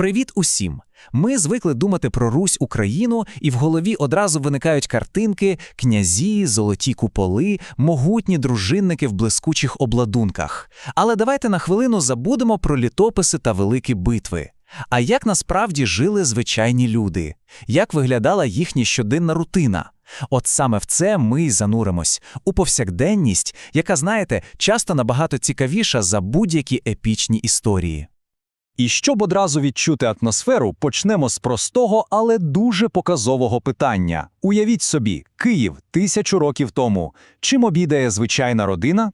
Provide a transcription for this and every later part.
Привіт усім! Ми звикли думати про Русь Україну, і в голові одразу виникають картинки, князі, золоті куполи, могутні дружинники в блискучих обладунках. Але давайте на хвилину забудемо про літописи та великі битви. А як насправді жили звичайні люди? Як виглядала їхня щоденна рутина? От саме в це ми й зануримось у повсякденність, яка, знаєте, часто набагато цікавіша за будь-які епічні історії. І щоб одразу відчути атмосферу, почнемо з простого, але дуже показового питання. Уявіть собі, Київ тисячу років тому. Чим обідає звичайна родина?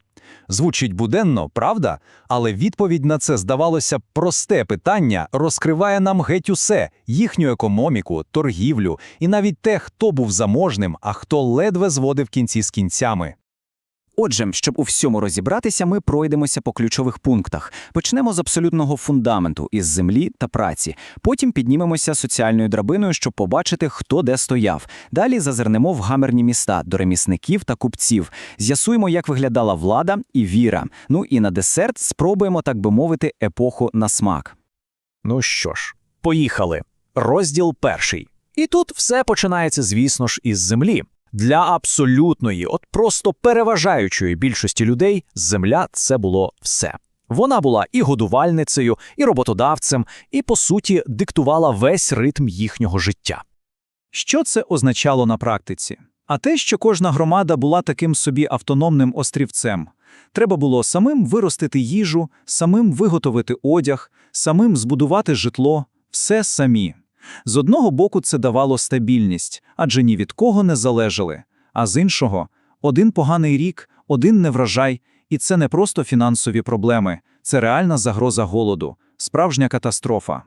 Звучить буденно, правда? Але відповідь на це, здавалося, просте питання розкриває нам геть усе їхню економіку, торгівлю і навіть те, хто був заможним, а хто ледве зводив кінці з кінцями. Отже, щоб у всьому розібратися, ми пройдемося по ключових пунктах. Почнемо з абсолютного фундаменту із землі та праці. Потім піднімемося соціальною драбиною, щоб побачити, хто де стояв. Далі зазирнемо в гамерні міста до ремісників та купців. З'ясуємо, як виглядала влада і віра. Ну і на десерт спробуємо, так би мовити, епоху на смак. Ну що ж, поїхали. Розділ перший. І тут все починається, звісно ж, із землі. Для абсолютної, от просто переважаючої більшості людей земля це було все. Вона була і годувальницею, і роботодавцем, і, по суті, диктувала весь ритм їхнього життя. Що це означало на практиці? А те, що кожна громада була таким собі автономним острівцем. Треба було самим виростити їжу, самим виготовити одяг, самим збудувати житло, все самі. З одного боку це давало стабільність, адже ні від кого не залежали, а з іншого один поганий рік, один неврожай, і це не просто фінансові проблеми, це реальна загроза голоду, справжня катастрофа.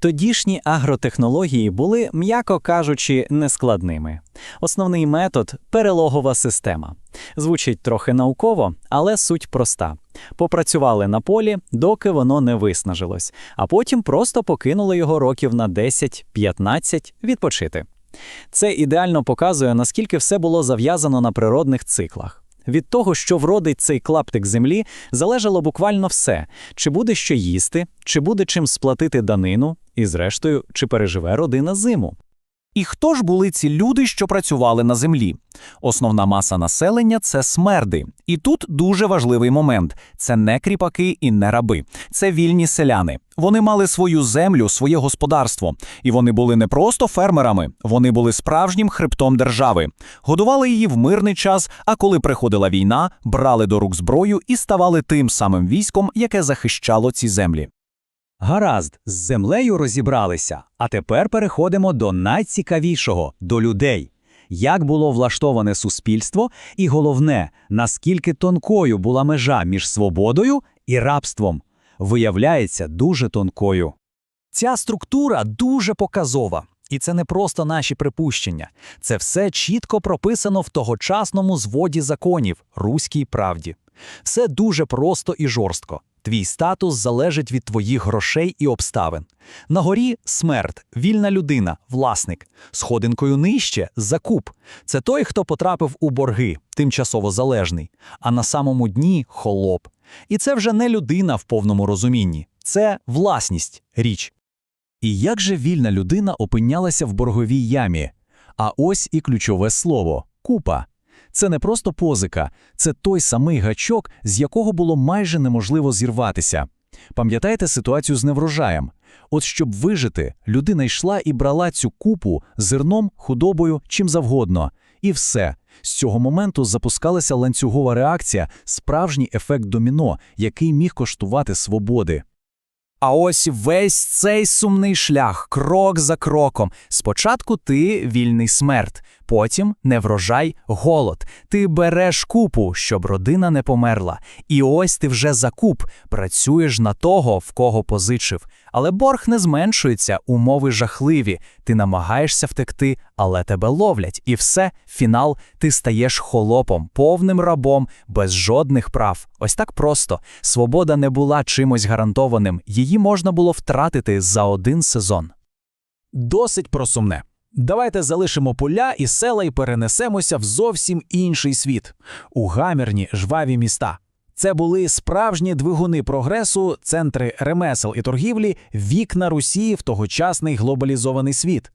Тодішні агротехнології були, м'яко кажучи, нескладними. Основний метод перелогова система. Звучить трохи науково, але суть проста. Попрацювали на полі, доки воно не виснажилось, а потім просто покинули його років на 10-15 відпочити. Це ідеально показує, наскільки все було зав'язано на природних циклах. Від того, що вродить цей клаптик землі, залежало буквально все: чи буде що їсти, чи буде чим сплатити данину, і, зрештою, чи переживе родина зиму. І хто ж були ці люди, що працювали на землі? Основна маса населення це смерди. І тут дуже важливий момент: це не кріпаки і не раби, це вільні селяни. Вони мали свою землю, своє господарство, і вони були не просто фермерами, вони були справжнім хребтом держави. Годували її в мирний час. А коли приходила війна, брали до рук зброю і ставали тим самим військом, яке захищало ці землі. Гаразд, з землею розібралися, а тепер переходимо до найцікавішого до людей. Як було влаштоване суспільство, і головне, наскільки тонкою була межа між свободою і рабством, виявляється дуже тонкою. Ця структура дуже показова. І це не просто наші припущення, це все чітко прописано в тогочасному зводі законів руській правді. Все дуже просто і жорстко. Твій статус залежить від твоїх грошей і обставин. На горі смерть, вільна людина, власник. Сходинкою нижче закуп. Це той, хто потрапив у борги, тимчасово залежний, а на самому дні холоп. І це вже не людина в повному розумінні, це власність, річ. І як же вільна людина опинялася в борговій ямі? А ось і ключове слово купа. Це не просто позика, це той самий гачок, з якого було майже неможливо зірватися. Пам'ятаєте ситуацію з неврожаєм? От щоб вижити, людина йшла і брала цю купу зерном, худобою, чим завгодно. І все. З цього моменту запускалася ланцюгова реакція, справжній ефект доміно, який міг коштувати свободи. А ось весь цей сумний шлях, крок за кроком. Спочатку ти вільний смерть, потім неврожай, голод. Ти береш купу, щоб родина не померла. І ось ти вже за куп, працюєш на того, в кого позичив. Але борг не зменшується, умови жахливі. Ти намагаєшся втекти, але тебе ловлять. І все, фінал, ти стаєш холопом, повним рабом, без жодних прав. Ось так просто. Свобода не була чимось гарантованим, її можна було втратити за один сезон. Досить про сумне. Давайте залишимо поля і села і перенесемося в зовсім інший світ у гамірні жваві міста. Це були справжні двигуни прогресу, центри ремесел і торгівлі, вікна Росії в тогочасний глобалізований світ.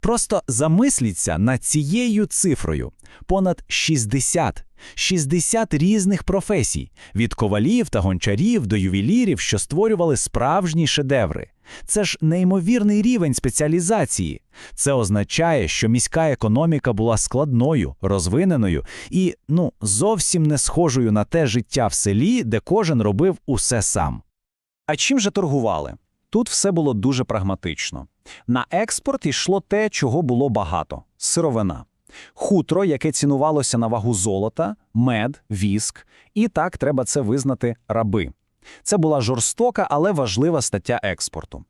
Просто замисліться над цією цифрою. Понад 60. 60 різних професій – від ковалів та гончарів до ювелірів, що створювали справжні шедеври. Це ж неймовірний рівень спеціалізації. Це означає, що міська економіка була складною, розвиненою і, ну, зовсім не схожою на те життя в селі, де кожен робив усе сам. А чим же торгували? Тут все було дуже прагматично. На експорт йшло те, чого було багато – сировина. Хутро, яке цінувалося на вагу золота, мед, віск, і так треба це визнати раби. Це була жорстока, але важлива стаття експорту.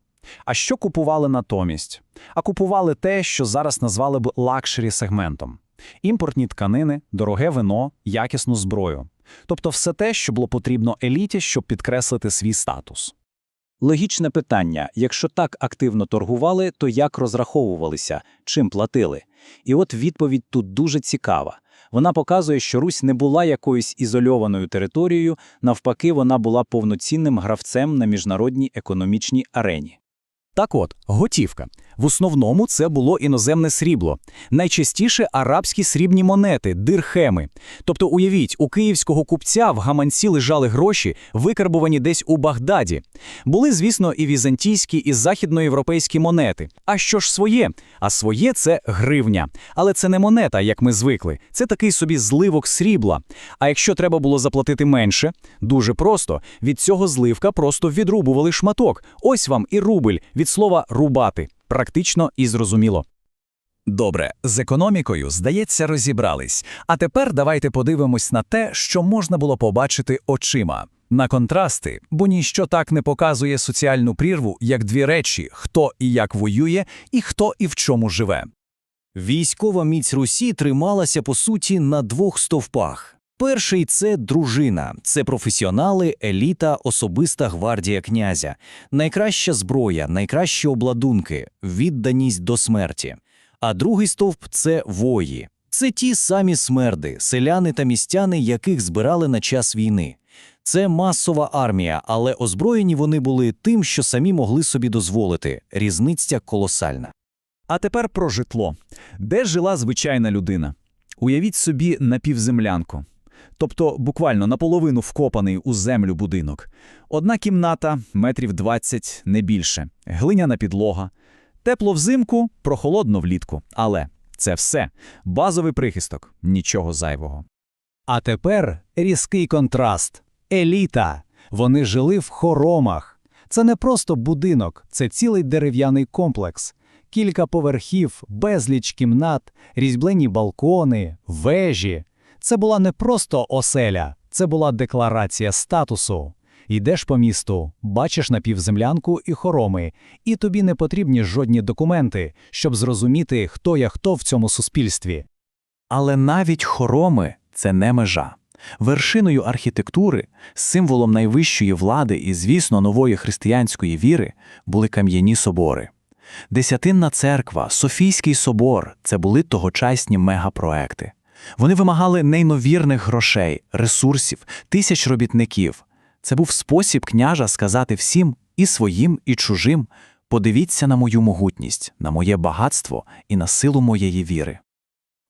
А що купували натомість? А купували те, що зараз назвали б лакшері сегментом. Імпортні тканини, дороге вино, якісну зброю. Тобто все те, що було потрібно еліті, щоб підкреслити свій статус. Логічне питання: якщо так активно торгували, то як розраховувалися, чим платили? І от відповідь тут дуже цікава. Вона показує, що Русь не була якоюсь ізольованою територією, навпаки, вона була повноцінним гравцем на міжнародній економічній арені. Так от, готівка. В основному це було іноземне срібло. Найчастіше арабські срібні монети, дирхеми. Тобто, уявіть, у київського купця в гаманці лежали гроші, викарбувані десь у Багдаді. Були, звісно, і візантійські, і західноєвропейські монети. А що ж своє? А своє це гривня. Але це не монета, як ми звикли. Це такий собі зливок срібла. А якщо треба було заплатити менше, дуже просто. Від цього зливка просто відрубували шматок. Ось вам і рубль від слова рубати. Практично і зрозуміло. Добре, з економікою, здається, розібрались. А тепер давайте подивимось на те, що можна було побачити очима. На контрасти, бо ніщо так не показує соціальну прірву, як дві речі: хто і як воює, і хто і в чому живе. Військова міць Русі трималася, по суті, на двох стовпах. Перший – це дружина, це професіонали, еліта, особиста гвардія князя, найкраща зброя, найкращі обладунки, відданість до смерті. А другий стовп – це вої. Це ті самі смерди, селяни та містяни, яких збирали на час війни. Це масова армія, але озброєні вони були тим, що самі могли собі дозволити. Різниця колосальна. А тепер про житло. Де жила звичайна людина? Уявіть собі напівземлянку. Тобто буквально наполовину вкопаний у землю будинок. Одна кімната, метрів 20, не більше, глиняна підлога. Тепло взимку, прохолодно влітку. Але це все. Базовий прихисток, нічого зайвого. А тепер різкий контраст. Еліта. Вони жили в хоромах. Це не просто будинок, це цілий дерев'яний комплекс. Кілька поверхів, безліч кімнат, різьблені балкони, вежі. Це була не просто оселя, це була декларація статусу. Йдеш по місту, бачиш напівземлянку і хороми, і тобі не потрібні жодні документи, щоб зрозуміти, хто я хто в цьому суспільстві. Але навіть хороми це не межа. Вершиною архітектури, символом найвищої влади і, звісно, нової християнської віри були кам'яні собори. Десятинна церква, Софійський собор це були тогочасні мегапроекти. Вони вимагали неймовірних грошей, ресурсів, тисяч робітників. Це був спосіб княжа сказати всім, і своїм, і чужим: подивіться на мою могутність, на моє багатство і на силу моєї віри.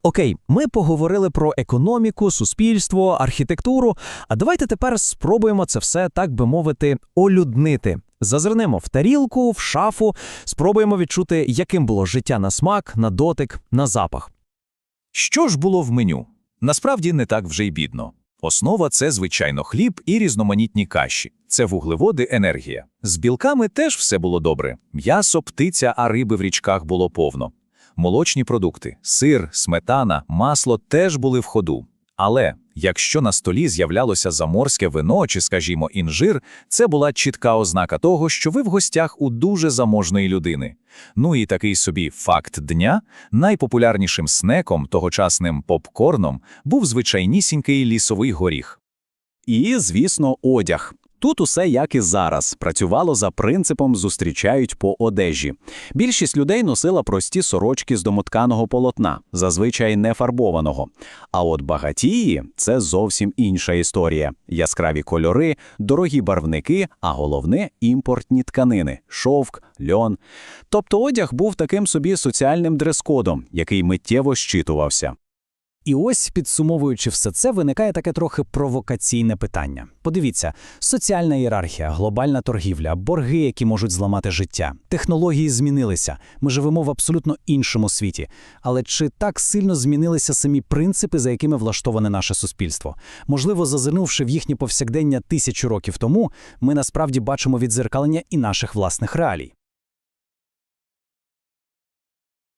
Окей, ми поговорили про економіку, суспільство, архітектуру. А давайте тепер спробуємо це все, так би мовити, олюднити. Зазирнемо в тарілку, в шафу, спробуємо відчути, яким було життя на смак, на дотик, на запах. Що ж було в меню? Насправді не так вже й бідно. Основа це, звичайно, хліб і різноманітні каші. Це вуглеводи, енергія. З білками теж все було добре. М'ясо, птиця, а риби в річках було повно. Молочні продукти, сир, сметана, масло теж були в ходу. Але якщо на столі з'являлося заморське вино чи, скажімо, інжир, це була чітка ознака того, що ви в гостях у дуже заможної людини. Ну і такий собі факт дня найпопулярнішим снеком, тогочасним попкорном, був звичайнісінький лісовий горіх. І, звісно, одяг. Тут усе як і зараз працювало за принципом зустрічають по одежі. Більшість людей носила прості сорочки з домотканого полотна, зазвичай не фарбованого. А от багатії це зовсім інша історія: яскраві кольори, дорогі барвники, а головне імпортні тканини шовк, льон. Тобто одяг був таким собі соціальним дрес-кодом, який миттєво щитувався. І ось, підсумовуючи все це, виникає таке трохи провокаційне питання. Подивіться, соціальна ієрархія, глобальна торгівля, борги, які можуть зламати життя, технології змінилися. Ми живемо в абсолютно іншому світі. Але чи так сильно змінилися самі принципи, за якими влаштоване наше суспільство? Можливо, зазирнувши в їхнє повсякдення тисячу років тому, ми насправді бачимо відзеркалення і наших власних реалій.